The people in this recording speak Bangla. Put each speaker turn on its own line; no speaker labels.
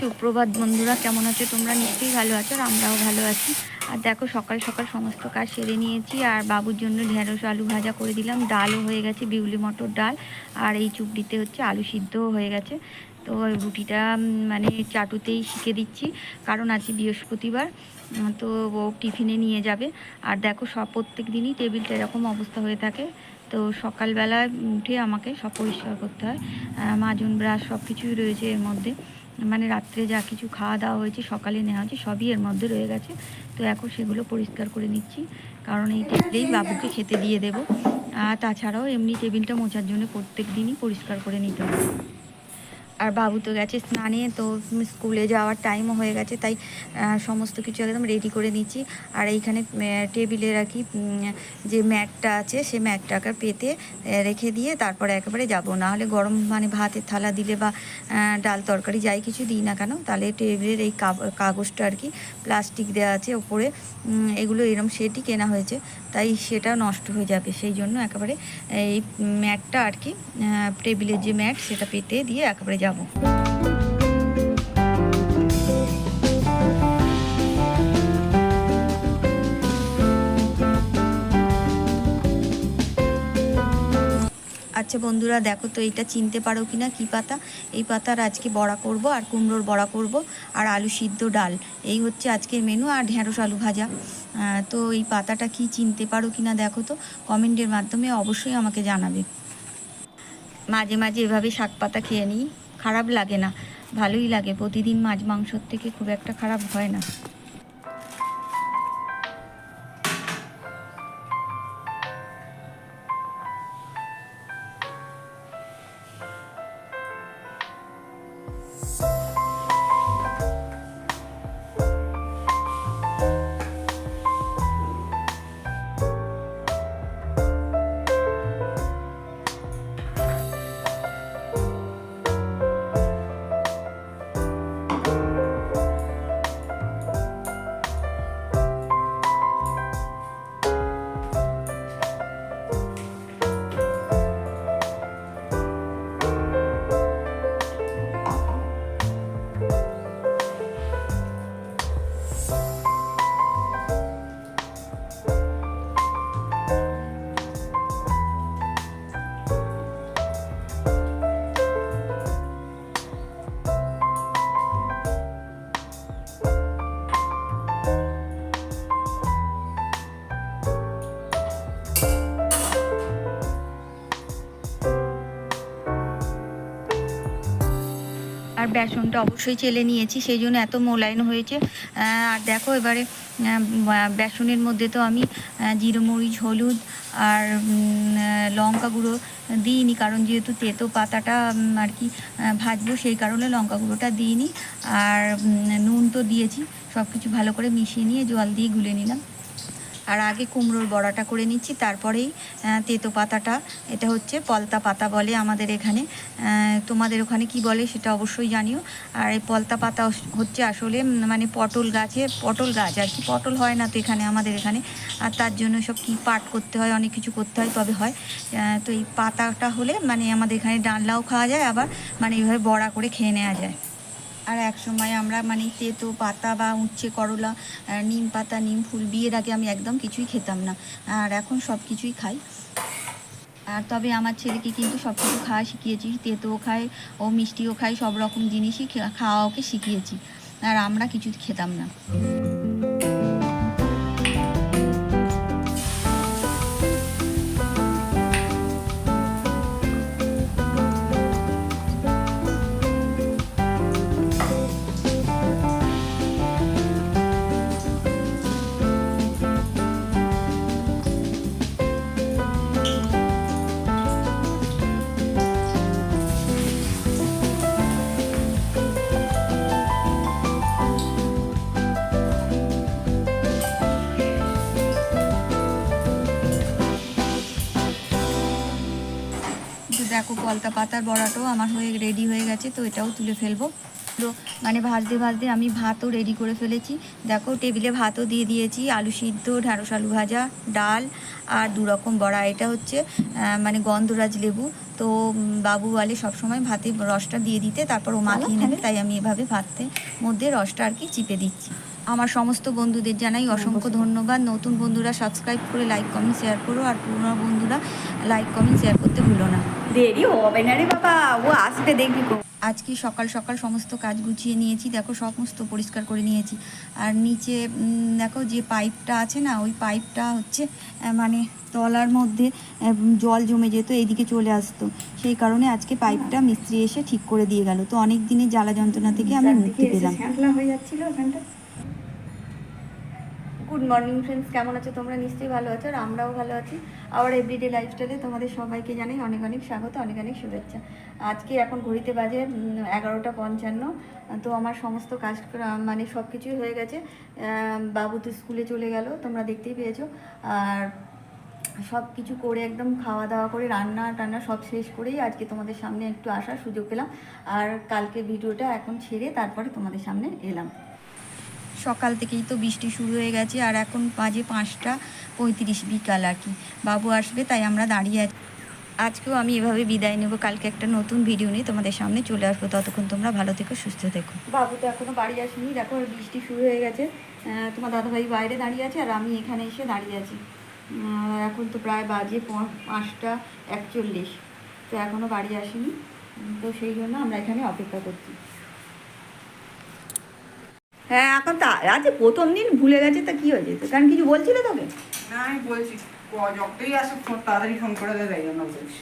সুপ্রভাত বন্ধুরা, কেমন আছো তোমরা? নিশ্চয়ই ভালো আছো আর আমরাও ভালো আছি। আর দেখো, সকাল সকাল সমস্ত কাজ সেরে নিয়েছি আর বাবুর জন্য ঢেঁড়স, আলু ভাজা করে দিলাম। ডালও হয়ে গেছে, বিউলি মটর ডাল। আর এই চুবড়িতে হচ্ছে আলু সিদ্ধও হয়ে গেছে। তো রুটিটা মানে চাটুতেই শিখে দিচ্ছি, কারণ আজকে বৃহস্পতিবার তো ও টিফিনে নিয়ে যাবে। আর দেখো, সব প্রত্যেক দিনই টেবিলটা এরকম অবস্থা হয়ে থাকে। তো সকালবেলা উঠে আমাকে সব পরিষ্কার করতে হয়। মাজন, ব্রাশ সব কিছুই রয়েছে এর মধ্যে। মানে রাত্রে যা কিছু খাওয়া দাওয়া হয়েছে, সকালে নেওয়া হয়েছে, সবই এর মধ্যে রয়ে গেছে। তো এখন সেগুলো পরিষ্কার করে নিচ্ছি। কারণ এই টেবিলেই বাবুকে খেতে দিয়ে দেবো। আর তাছাড়াও এমনি টেবিলটা মোছার জন্য প্রত্যেক দিনই পরিষ্কার করে নিতে হবে। আর বাবু তো গেছে স্নানে, তো স্কুলে যাওয়ার টাইমও হয়ে গেছে, তাই সমস্ত কিছু একদম রেডি করে নিচ্ছি। আর এইখানে আর কি যে ম্যাটটা আছে, সে ম্যাটটাকে পেতে রেখে দিয়ে তারপরে একেবারে যাব। না হলে গরম মানে ভাতের থালা দিলে বা ডাল তরকারি যাই কিছু দিই না কেন, তাহলে টেবিলের এই কাগজটা আর কি প্লাস্টিক দেওয়া আছে ওপরে এগুলো এরম সেটি কেনা হয়েছে, তাই সেটা নষ্ট হয়ে যাবে। সেই জন্য একেবারে এই ম্যাটটা আর কি টেবিলের যে ম্যাট সেটা পেতে দিয়ে একেবারে যাব। আচ্ছা বন্ধুরা, দেখো তো এইটা চিনতে পারো কি না কী পাতা? এই পাতার আজকে বড়া করব আর কুমড়োর বড়া করব আর আলু সিদ্ধ ডাল। এই হচ্ছে আজকের মেনু আর ঢেঁড়স আলু ভাজা। তো এই পাতাটা কি চিনতে পারো কি না দেখো তো কমেন্টের মাধ্যমে অবশ্যই আমাকে জানাবে। মাঝে মাঝে এভাবে শাক পাতা খেয়ে নিই। খারাপ লাগে না ভালোই লাগে। প্রতিদিন মাছ মাংসর থেকে খুব একটা খারাপ হয় না। আর বেসনটা অবশ্যই চেলে নিয়েছি, সেই জন্য এত মোলায়েন হয়েছে। আর দেখো এবারে বেসনের মধ্যে তো আমি জিরে, মরিচ, হলুদ আর লঙ্কা গুঁড়ো দিইনি, কারণ যেহেতু তেতো পাতাটা আর কি ভাজবো, সেই কারণে লঙ্কা গুঁড়োটা দিইনি। আর নুন তো দিয়েছি সব কিছু ভালো করে মিশিয়ে নিয়ে জল দিয়ে গুলে নিলাম। আর আগে কুমড়োর বড়াটা করে নিচ্ছি, তারপরেই তেতো পাতাটা। এটা হচ্ছে পলতা পাতা বলে আমাদের এখানে। তোমাদের ওখানে কি বলে সেটা অবশ্যই জানিও। আর এই পলতা পাতা হচ্ছে আসলে মানে পটল গাছে, পটল গাছ আর কি, পটল হয় না তো এখানে, আমাদের এখানে। আর তার জন্য সব কি পাট করতে হয়, অনেক কিছু করতে হয়, তবে হয়। তো এই পাতাটা হলে মানে আমাদের এখানে ডালনাও খাওয়া যায় আবার মানে এইভাবে বড়া করে খেয়ে নেওয়া যায়। আর এক সময় আমরা মানে তেতো পাতা বা উচ্ছে, করলা নিম পাতা, নিম ফুল বিয়ের আগে আমি একদম কিছুই খেতাম না। আর এখন সব কিছুই খাই। আর তবে আমার ছেলেকে কিন্তু সব কিছু খাওয়া শিখিয়েছি। তেতো খায় ও মিষ্টিও খায় সব রকম জিনিসই খাওয়া ওকে শিখিয়েছি। আর আমরা কিছু খেতাম না। কলকা পাতার বড়াটাও আমার হয়ে রেডি হয়ে গেছে তো এটাও তুলে ফেলব। তো মানে ভাজতে ভাজতে আমি ভাতও রেডি করে ফেলেছি। দেখো টেবিলে ভাতও দিয়ে দিয়েছি আলু সিদ্ধ ঢ্যাঁড়স আলু ভাজা ডাল আর দু রকম বড়া। এটা হচ্ছে মানে গন্ধরাজ লেবু। তো বাবু বলে সবসময় ভাতে রসটা দিয়ে দিতে তারপর ও মাখিয়ে নেবে তাই আমি এভাবে ভাতে মধ্যে রসটা আর কি চিপে দিচ্ছি। আমার সমস্ত বন্ধুদের জানাই অসংখ্য ধন্যবাদ। নতুন বন্ধুরা সাবস্ক্রাইব করে লাইক কমেন্ট শেয়ার করো। আর পুরোনো বন্ধুরা লাইক কমেন্ট শেয়ার করতে ভুলো না।
দেরি হবে না রে বাবা ও আসতে দেখবি কো
আজকে সকাল সকাল সমস্ত কাজ গুছিয়ে নিয়েছি। দেখো সমস্ত পরিষ্কার করে নিয়েছি। আর নিচে দেখো যে পাইপটা আছে না ওই পাইপটা হচ্ছে মানে তলার মধ্যে জল জমে যেত এইদিকে চলে আসতো। সেই কারণে আজকে পাইপটা মিস্ত্রি এসে ঠিক করে দিয়ে গেল। তো অনেক দিনের জ্বালা যন্ত্রণা থেকে আমি মুক্তি পেলাম।
হয়ে যাচ্ছিল ওখানটা
গুড মর্নিং ফ্রেন্ডস কেমন আছো তোমরা? নিশ্চয়ই ভালো আছো, আর আমরাও ভালো আছি। আবার এভরিডে লাইফস্টাইলে তোমাদের সবাইকে জানাই অনেক অনেক স্বাগত, অনেক অনেক শুভেচ্ছা। আজকে এখন ঘড়িতে বাজে এগারোটা পঞ্চান্ন। তো আমার সমস্ত কাজ মানে সব কিছুই হয়ে গেছে। বাবু তো স্কুলে চলে গেল, তোমরা দেখতেই পেয়েছ। আর সব কিছু করে একদম খাওয়া দাওয়া করে, রান্না টান্না সব শেষ করেই আজকে তোমাদের সামনে একটু আসার সুযোগ পেলাম। আর কালকে ভিডিওটা এখন ছেড়ে তারপরে তোমাদের সামনে এলাম। সকাল থেকেই তো বৃষ্টি শুরু হয়ে গেছে, আর এখন বাজে পাঁচটা পঁয়ত্রিশ বিকাল আর কি। বাবু আসবে, তাই আমরা দাঁড়িয়ে আছি। আজকেও আমি এভাবে বিদায় নেব, কালকে একটা নতুন ভিডিও নিয়ে তোমাদের সামনে চলে আসব। ততক্ষণ তোমরা ভালো থেকো, সুস্থ থেকো। বাবু তো এখনও বাড়ি আসেনি, দেখো বৃষ্টি শুরু হয়ে গেছে। তোমার দাদাভাই বাইরে দাঁড়িয়ে আছে, আর আমি এখানে এসে দাঁড়িয়ে আছি। এখন তো প্রায় বাজে পাঁচটা একচল্লিশ। তো এখনও বাড়ি আসেনি তো সেই জন্য আমরা এখানে অপেক্ষা করছি।
হ্যাঁ এখন তা আছে প্রথম দিন ভুলে গেছে তা কি হয়েছে? তো কারণ কিছু বলছিল তোকে?
না আমি বলছি যতই আসুক ফোন তাড়াতাড়ি ফোন করে দেয় তাই জন্য বলছি।